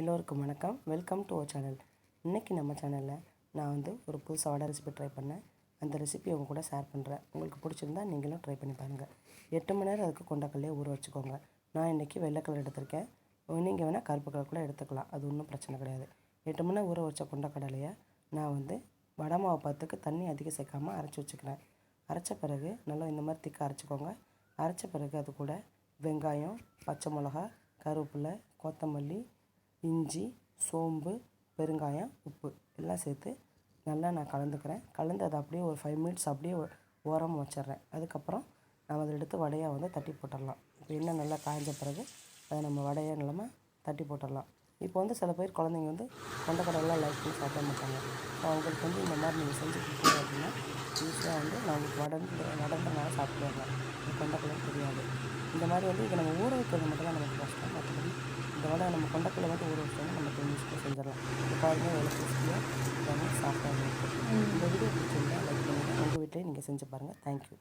எல்லோருக்கும் வணக்கம். Welcome to our channel இன்றைக்கி நம்ம சேனலில் நான் வந்து ஒரு புதுசாக வடை ரெசிபி ட்ரை பண்ணேன். அந்த ரெசிபி உங்கள் கூட ஷேர் பண்ணுறேன் உங்களுக்கு பிடிச்சிருந்தா நீங்களும் ட்ரை பண்ணி பாருங்கள் எட்டு மணி நேரம் அதுக்கு கொண்டக்கல்லையே ஊற வச்சுக்கோங்க. நான் இன்றைக்கி வெள்ளை கலர் எடுத்திருக்கேன். நீங்கள் வேணால் கருப்பு கலர் கூட எடுத்துக்கலாம். அது ஒன்றும் பிரச்சனை கிடையாது. எட்டு மணி நேரம் ஊற வச்ச கொண்டக்கடலையை நான் வந்து வடை மாவு பத்துக்கு தண்ணி அதிகம் சேர்க்காமல் அரைச்சி வச்சுக்கிறேன். அரைச்ச பிறகு நல்லா இந்த மாதிரி திக்காக அரைச்சிக்கோங்க. அரைச்ச பிறகு அது கூட வெங்காயம் பச்சை மிளகா கருவேப்பிலை கொத்தமல்லி இஞ்சி சோம்பு பெருங்காயம் உப்பு எல்லாம் சேர்த்து நல்லா நான் கலந்துக்கிறேன். கலந்து அதை அப்படியே ஒரு ஃபைவ் மினிட்ஸ் அப்படியே ஓரமாக வச்சிடுறேன். அதுக்கப்புறம் நம்ம அதை எடுத்து வடையாக வந்து தட்டி போட்டுடலாம். இப்போ எண்ணெய் நல்லா காய்ஞ்ச பிறகு அதை நம்ம வடையாக நிலமா தட்டி போட்டுடலாம். இப்போ வந்து சில பேர் குழந்தைங்க வந்து கொண்டக்கடலாம் லைக் பண்ணி சாப்பிட மாட்டாங்க. ஸோ அவங்களுக்கு வந்து இந்த மாதிரி நீங்கள் செஞ்சு கொடுத்தீங்க அப்படின்னா ஈஸியாக வந்து நான் வடந்து வடந்தனால சாப்பிடுவாங்க. இந்த தெரியாது. இந்த மாதிரி வந்து இதை நம்ம ஊற வைக்கிறது மட்டும் தான் நமக்கு கஷ்டம். மற்றபடி வடை நம்ம கொண்டக்கடலை மட்டும் ஊற வச்சோம்னா நம்ம ஈஸியாக செஞ்சிடலாம். இப்போ பாருங்க எவ்வளோ கிறிஸ்பியாக எல்லாமே சாப்பிட்டாங்க இந்த வீடியோ பிடிச்சிருந்தா லைக் பண்ணுங்கள் உங்கள் வீட்டிலேயே நீங்கள் செஞ்சு பாருங்கள் தேங்க்யூ